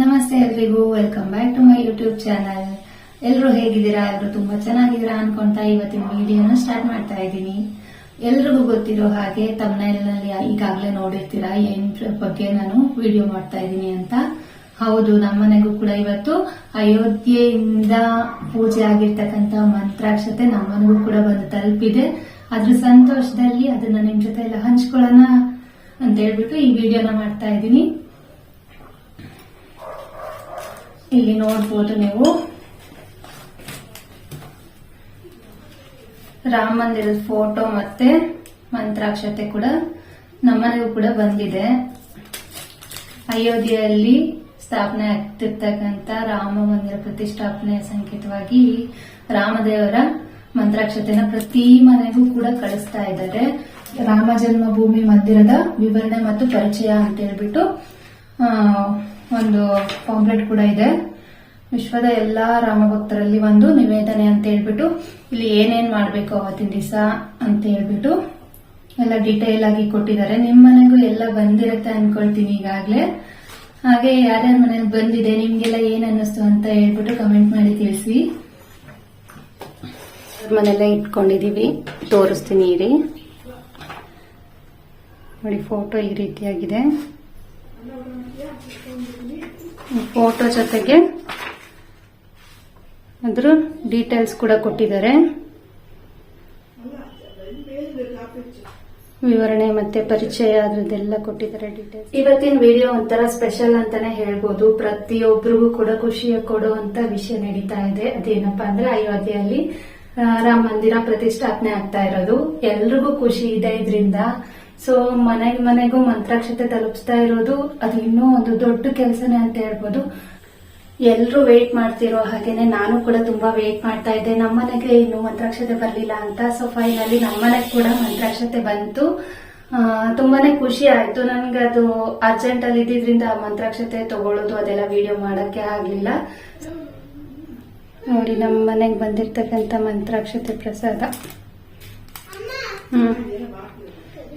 ನಮಸ್ತೆ ಎಲ್ರಿಗೂ welcome back to my YouTube channel ಎಲ್ಲರೂ ಹೇಗಿದ್ದೀರಾ? ಎಲ್ಲರೂ ತುಂಬಾ ಚೆನ್ನಾಗಿದ್ದೀರಾ ಅನ್ಕೊಂತ ಇವತ್ತಿನ ವಿಡಿಯೋನ ಸ್ಟಾರ್ಟ್ ಮಾಡ್ತಾ ಇದ್ದೀನಿ. ಎಲ್ರಿಗೂ ಗೊತ್ತಿರೋ ಹಾಗೆ ತಮ್ಮನಲ್ಲಿ ಈಗಾಗಲೇ ನೋಡಿರ್ತೀರಾ ಏನ್ ಬಗ್ಗೆ ನಾನು ವಿಡಿಯೋ ಮಾಡ್ತಾ ಇದ್ದೀನಿ ಅಂತ. ಹೌದು ನಮ್ಮನೆಗೂ ಕೂಡ ಇವತ್ತು ಅಯೋಧ್ಯೆಯಿಂದ ಪೂಜೆ ಆಗಿರ್ತಕ್ಕಂತ ಮಂತ್ರಾಕ್ಷತೆ ನಮ್ಮನೆಗೂ ಕೂಡ ಬಂದು ತಲುಪಿದೆ. ಅದ್ರ ಸಂತೋಷದಲ್ಲಿ ಅದನ್ನ ನಿಮ್ ಜೊತೆ ಎಲ್ಲ ಹಂಚ್ಕೊಳ್ಳೋಣ ಅಂತ ಹೇಳ್ಬಿಟ್ಟು ಈ ವಿಡಿಯೋನ ಮಾಡ್ತಾ ಇದ್ದೀನಿ. ಇಲ್ಲಿ ನೋಡ್ಬೋದು ನೀವು. ರಾಮ ಮಂದಿರದ ಫೋಟೋ ಮತ್ತೆ ಮಂತ್ರಾಕ್ಷತೆ ಕೂಡ ನಮ್ಮನೆಗೂ ಕೂಡ ಬಂದಿದೆ. ಅಯೋಧ್ಯೆಯಲ್ಲಿ ಸ್ಥಾಪನೆ ಆಗ್ತಿರ್ತಕ್ಕಂತ ರಾಮ ಮಂದಿರ ಪ್ರತಿಷ್ಠಾಪನೆ ಸಂಕೇತವಾಗಿ ರಾಮದೇವರ ಮಂತ್ರಾಕ್ಷತೆನ ಪ್ರತಿ ಮನೆಗೂ ಕೂಡ ಕಳಿಸ್ತಾ ಇದ್ದಾರೆ. ರಾಮ ಜನ್ಮಭೂಮಿ ಮಂದಿರದ ವಿವರಣೆ ಮತ್ತು ಪರಿಚಯ ಅಂತ ಹೇಳ್ಬಿಟ್ಟು ಒಂದು ಪಾಂಪ್ಲೆಟ್ ಕೂಡ ಇದೆ. ವಿಶ್ವದ ಎಲ್ಲಾ ರಾಮಭಕ್ತರಲ್ಲಿ ಒಂದು ನಿವೇದನೆ ಅಂತ ಹೇಳ್ಬಿಟ್ಟು, ಇಲ್ಲಿ ಏನೇನ್ ಮಾಡ್ಬೇಕು ಅವತ್ತಿನ ದಿವಸ ಅಂತ ಹೇಳ್ಬಿಟ್ಟು ಎಲ್ಲ ಡೀಟೇಲ್ ಆಗಿ ಕೊಟ್ಟಿದ್ದಾರೆ. ನಿಮ್ ಮನೆಗೂ ಎಲ್ಲ ಬಂದಿರತ್ತೆ ಅನ್ಕೊಳ್ತೀನಿ ಈಗಾಗ್ಲೇ. ಹಾಗೆ ಯಾರ್ಯಾರ ಮನೇಲಿ ಬಂದಿದೆ, ನಿಮ್ಗೆಲ್ಲ ಏನ್ ಅನ್ನಿಸ್ತು ಅಂತ ಹೇಳ್ಬಿಟ್ಟು ಕಮೆಂಟ್ ಮಾಡಿ ತಿಳಿಸಿ ಮನೆಯಲ್ಲೇ ಇಟ್ಕೊಂಡಿದೀವಿ. ತೋರಿಸ್ತೀನಿ, ಇರಿ. ನೋಡಿ ಫೋಟೋ ಈ ರೀತಿಯಾಗಿದೆ. ಫೋಟೋ ಜೊತೆಗೆ ಅದ್ರ ಡೀಟೇಲ್ಸ್ ಕೂಡ ಕೊಟ್ಟಿದ್ದಾರೆ. ವಿವರಣೆ ಮತ್ತೆ ಪರಿಚಯ ಅದ್ರದ್ದೆಲ್ಲ ಕೊಟ್ಟಿದ್ದಾರೆ ಡೀಟೇಲ್ಸ್ ಇವತ್ತಿನ ವಿಡಿಯೋ ಒಂಥರ ಸ್ಪೆಷಲ್ ಅಂತಾನೆ ಹೇಳ್ಬೋದು. ಪ್ರತಿಯೊಬ್ಬರಿಗೂ ಕೂಡ ಖುಷಿಯ ಕೊಡುವಂತ ವಿಷಯ ನಡೀತಾ ಇದೆ. ಅದೇನಪ್ಪಾ ಅಂದ್ರೆ ಅಯೋಧ್ಯೆಯಲ್ಲಿ ರಾಮ ಮಂದಿರ ಪ್ರತಿಷ್ಠಾಪನೆ ಆಗ್ತಾ ಇರೋದು. ಎಲ್ರಿಗೂ ಖುಷಿ ಇದೆ ಇದರಿಂದ. ಸೊ ಮನೆಗೆ ಮನೆಗೂ ಮಂತ್ರಾಕ್ಷತೆ ತಲುಪಿಸ್ತಾ ಇರೋದು ಅದು ಇನ್ನೂ ಒಂದು ದೊಡ್ಡ ಕೆಲಸನೇ ಅಂತ ಹೇಳ್ಬೋದು. ಎಲ್ಲರೂ ವೇಟ್ ಮಾಡ್ತಿರೋ ಹಾಗೇನೆ ನಾನು ಕೂಡ ತುಂಬಾ ವೇಟ್ ಮಾಡ್ತಾ ಇದ್ದೆ. ನಮ್ಮನೆಗೆ ಇನ್ನು ಮಂತ್ರಾಕ್ಷತೆ ಬರಲಿಲ್ಲ ಅಂತ. ಸೊ ಫೈನಲಿ ನಮ್ಮನೆಗೆ ಕೂಡ ಮಂತ್ರಾಕ್ಷತೆ ಬಂತು. ತುಂಬಾನೇ ಖುಷಿ ಆಯ್ತು. ನನ್ಗೆ ಅದು ಅರ್ಜೆಂಟ್ ಅಲ್ಲಿ ಇದ್ದಿದ್ರಿಂದ ಆ ಮಂತ್ರಾಕ್ಷತೆ ತಗೊಳ್ಳೋದು ಅದೆಲ್ಲ ವಿಡಿಯೋ ಮಾಡಕ್ಕೆ ಆಗ್ಲಿಲ್ಲ. ನೋಡಿ, ನಮ್ಮ ಮನೆಗೆ ಬಂದಿರ್ತಕ್ಕಂಥ ಮಂತ್ರಾಕ್ಷತೆ ಪ್ರಸಾದ. ಹ್ಮ್.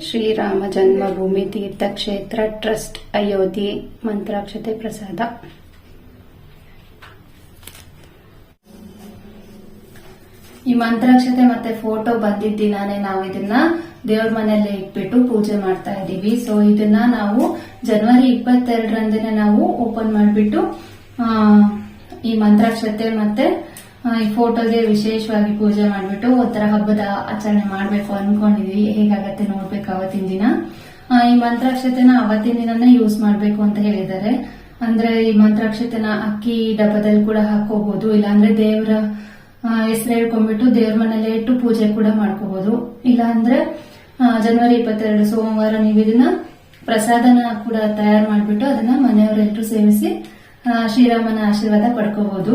ಶ್ರೀರಾಮ ಜನ್ಮಭೂಮಿ ತೀರ್ಥಕ್ಷೇತ್ರ ಟ್ರಸ್ಟ್ ಅಯೋಧ್ಯೆ, ಮಂತ್ರಾಕ್ಷತೆ ಪ್ರಸಾದ. ಈ ಮಂತ್ರಾಕ್ಷತೆ ಮತ್ತೆ ಫೋಟೋ ಬಂದಿದ್ದ ದಿನಾನೇ ನಾವು ಇದನ್ನ ದೇವ್ರ ಮನೆಯಲ್ಲೇ ಇಟ್ಬಿಟ್ಟು ಪೂಜೆ ಮಾಡ್ತಾ ಇದ್ದೀವಿ. ಸೊ ಇದನ್ನ ನಾವು ಜನವರಿ ಇಪ್ಪತ್ತೆರಡರಂದೇ ನಾವು ಓಪನ್ ಮಾಡಿಬಿಟ್ಟು ಈ ಮಂತ್ರಾಕ್ಷತೆ ಮತ್ತೆ ಈ ಫೋಟೋಗೆ ವಿಶೇಷವಾಗಿ ಪೂಜೆ ಮಾಡಿಬಿಟ್ಟು ಒಂಥರ ಹಬ್ಬದ ಆಚರಣೆ ಮಾಡಬೇಕು ಅನ್ಕೊಂಡಿದ್ವಿ. ಹೇಗಾಗತ್ತೆ ನೋಡ್ಬೇಕು ಅವತ್ತಿನ ದಿನ. ಈ ಮಂತ್ರಾಕ್ಷತೆನ ಅವತ್ತಿನ ದಿನನೇ ಯೂಸ್ ಮಾಡಬೇಕು ಅಂತ ಹೇಳಿದ್ದಾರೆ. ಅಂದ್ರೆ ಈ ಮಂತ್ರಾಕ್ಷತೆನ ಅಕ್ಕಿ ಡಬ್ಬದಲ್ಲಿ ಕೂಡ ಹಾಕೋಬಹುದು ಇಲ್ಲಾಂದ್ರೆ ದೇವರ ಹೆಸರು ಹೇಳ್ಕೊಂಡ್ಬಿಟ್ಟು ದೇವ್ರ ಮನೇಲೆ ಇಟ್ಟು ಪೂಜೆ ಕೂಡ ಮಾಡ್ಕೋಬಹುದು ಇಲ್ಲ ಅಂದ್ರೆ ಜನವರಿ ಇಪ್ಪತ್ತೆರಡು ಸೋಮವಾರ ನೀವು ಇದನ್ನ ಪ್ರಸಾದನ ಕೂಡ ತಯಾರು ಮಾಡಿಬಿಟ್ಟು ಅದನ್ನ ಮನೆಯವರೆಲ್ಲರೂ ಸೇವಿಸಿ ಶ್ರೀರಾಮನ ಆಶೀರ್ವಾದ ಪಡ್ಕೋಬಹುದು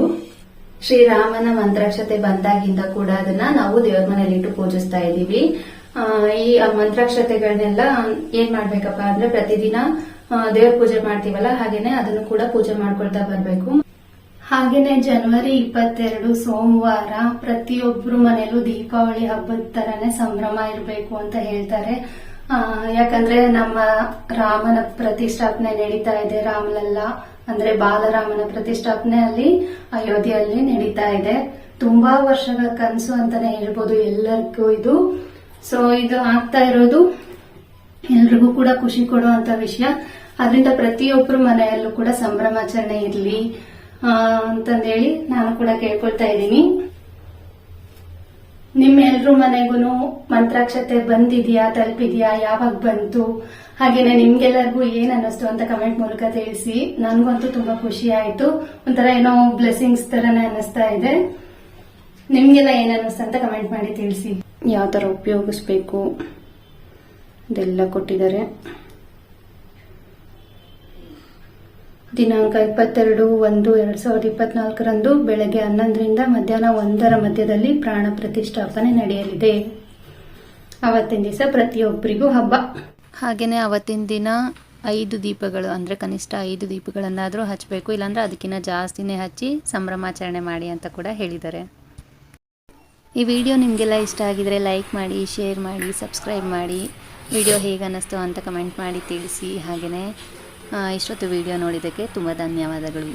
ಶ್ರೀರಾಮನ ಮಂತ್ರಾಕ್ಷತೆ ಬಂದಾಗಿಂದ ಕೂಡ ಅದನ್ನ ನಾವು ದೇವ್ರ ಮನೇಲಿ ಇಟ್ಟು ಪೂಜಿಸ್ತಾ ಇದ್ದೀವಿ. ಈ ಮಂತ್ರಾಕ್ಷತೆಗಳನ್ನೆಲ್ಲ ಏನ್ ಮಾಡ್ಬೇಕಪ್ಪ ಅಂದ್ರೆ ಪ್ರತಿದಿನ ದೇವ್ರ ಪೂಜೆ ಮಾಡ್ತೀವಲ್ಲ ಹಾಗೇನೆ ಅದನ್ನು ಕೂಡ ಪೂಜೆ ಮಾಡ್ಕೊಳ್ತಾ ಬರ್ಬೇಕು. ಹಾಗೇನೆ ಜನವರಿ ಇಪ್ಪತ್ತೆರಡು ಸೋಮವಾರ ಪ್ರತಿಯೊಬ್ರು ಮನೇಲೂ ದೀಪಾವಳಿ ಹಬ್ಬದ ತರನೇ ಸಂಭ್ರಮ ಇರಬೇಕು ಅಂತ ಹೇಳ್ತಾರೆ. ಯಾಕಂದ್ರೆ ನಮ್ಮ ರಾಮನ ಪ್ರತಿಷ್ಠಾಪನೆ ನಡೀತಾ ಇದೆ ರಾಮಲಲ್ಲ. ಅಂದ್ರೆ ಬಾಲರಾಮನ ಪ್ರತಿಷ್ಠಾಪನೆ ಅಲ್ಲಿ ಅಯೋಧ್ಯೆಯಲ್ಲಿ ನಡೀತಾ ಇದೆ. ತುಂಬಾ ವರ್ಷಗಳ ಕನಸು ಅಂತಾನೆ ಹೇಳ್ಬೋದು ಎಲ್ಲರಿಗೂ ಇದು. ಸೊ ಇದು ಆಗ್ತಾ ಇರೋದು. ಎಲ್ರಿಗೂ ಕೂಡ ಖುಷಿ ಕೊಡುವಂತ ವಿಷಯ. ಅದರಿಂದ ಪ್ರತಿಯೊಬ್ಬರು ಮನೆಯಲ್ಲೂ ಕೂಡ ಸಂಭ್ರಮಾಚರಣೆ ಇರಲಿ ಅಂತಂದೇಳಿ ನಾನು ಕೂಡ ಕೇಳ್ಕೊಳ್ತಾ ಇದ್ದೀನಿ. ನಿಮ್ಮ ಎಲ್ರ ಮನೆಗೂ ಮಂತ್ರಾಕ್ಷತೆ ಬಂದಿದ್ಯಾ, ತಲುಪಿದ್ಯಾ, ಯಾವಾಗ ಬಂತು? ಹಾಗೇನೆ ನಿಮ್ಗೆಲ್ಲರಿಗೂ ಏನ್ ಅನ್ನಿಸ್ತು ಅಂತ ಕಮೆಂಟ್ ಮೂಲಕ ತಿಳಿಸಿ. ನನ್ಗಂತೂ ತುಂಬಾ ಖುಷಿ ಆಯ್ತು. ಒಂಥರ ಏನೋ ಬ್ಲೆಸ್ಸಿಂಗ್ಸ್ ತರನೇ ಅನ್ನಿಸ್ತಾ ಇದೆ. ನಿಮ್ಗೆಲ್ಲ ಏನ್ ಅನ್ನಿಸ್ತು ಅಂತ ಕಮೆಂಟ್ ಮಾಡಿ ತಿಳಿಸಿ. ಯಾವ ತರ ಉಪಯೋಗಿಸ್ಬೇಕು? ಇದೆಲ್ಲ ಕೊಟ್ಟಿದ್ದಾರೆ. ದಿನಾಂಕ ಇಪ್ಪತ್ತೆರಡು ಒಂದು ಎರಡ್ ಸಾವಿರದ ಇಪ್ಪತ್ನಾಲ್ಕರಂದು ಬೆಳಗ್ಗೆ ಹನ್ನೊಂದರಿಂದ ಮಧ್ಯಾಹ್ನ ಒಂದರ ಮಧ್ಯದಲ್ಲಿ ಪ್ರಾಣ ಪ್ರತಿಷ್ಠಾಪನೆ ನಡೆಯಲಿದೆ. ಅವತ್ತಿನ ದಿವಸ ಪ್ರತಿಯೊಬ್ಬರಿಗೂ ಹಬ್ಬ. ಹಾಗೆಯೇ ಅವತ್ತಿನ ದಿನ ಐದು ದೀಪಗಳು, ಅಂದರೆ ಕನಿಷ್ಠ ಐದು ದೀಪಗಳನ್ನಾದರೂ ಹಚ್ಚಬೇಕು ಇಲ್ಲಾಂದ್ರೆ ಅದಕ್ಕಿಂತ ಜಾಸ್ತಿನೇ ಹಚ್ಚಿ ಸಂಭ್ರಮಾಚರಣೆ ಮಾಡಿ ಅಂತ ಕೂಡ ಹೇಳಿದ್ದಾರೆ. ಈ ವಿಡಿಯೋ ನಿಮಗೆಲ್ಲ ಇಷ್ಟ ಆಗಿದರೆ ಲೈಕ್ ಮಾಡಿ, ಶೇರ್ ಮಾಡಿ, ಸಬ್ಸ್ಕ್ರೈಬ್ ಮಾಡಿ. ವಿಡಿಯೋ ಹೇಗೆ ಅನ್ನಿಸ್ತು ಅಂತ ಕಮೆಂಟ್ ಮಾಡಿ ತಿಳಿಸಿ. ಹಾಗೆಯೇ ಇಷ್ಟೊತ್ತು ವಿಡಿಯೋ ನೋಡಿದ್ದಕ್ಕೆ ತುಂಬ ಧನ್ಯವಾದಗಳು.